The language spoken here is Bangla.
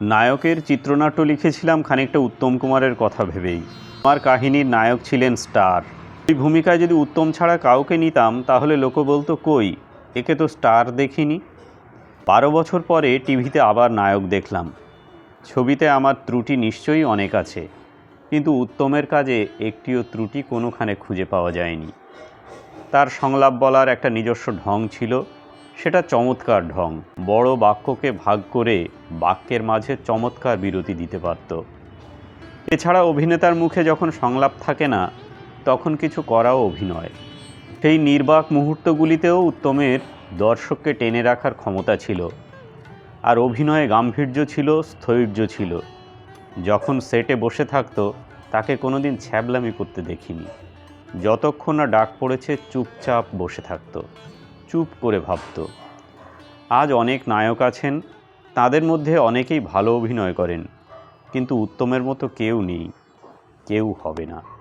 নায়কের চিত্রনাট্য লিখেছিলাম খানিকটা উত্তম কুমারের কথা ভেবেই। আমার কাহিনীর নায়ক ছিলেন স্টার। ওই ভূমিকায় যদি উত্তম ছাড়া কাউকে নিতাম, তাহলে লোক বলতো, কই, একে তো স্টার দেখিনি। বারো বছর পরে টিভিতে আবার নায়ক দেখলাম। ছবিতে আমার ত্রুটি নিশ্চয়ই অনেক আছে, কিন্তু উত্তমের কাজে একটিও ত্রুটি কোনোখানে খুঁজে পাওয়া যায়নি। তার সংলাপ বলার একটা নিজস্ব ঢং ছিল। সেটা চমৎকার ঢং। বড় বাক্যকে ভাগ করে বাক্যের মাঝে চমৎকার বিরতি দিতে পারত। এছাড়া অভিনেতার মুখে যখন সংলাপ থাকে না, তখন কিছু করাও অভিনয়। সেই নির্বাক মুহূর্তগুলিতেও উত্তমের দর্শককে টেনে রাখার ক্ষমতা ছিল। আর অভিনয়ে গাম্ভীর্য ছিল, স্থৈর্য ছিল। যখন সেটে বসে থাকতো, তাকে কোনোদিন ছ্যাবলামি করতে দেখিনি। যতক্ষণ না ডাক পড়েছে, চুপচাপ বসে থাকতো। চুপ করে ভাবত। আজ অনেক নায়ক আছেন, তাদের মধ্যে অনেকেই ভালো অভিনয় করেন, কিন্তু উত্তমের মতো কেউ নেই, কেউ হবে না।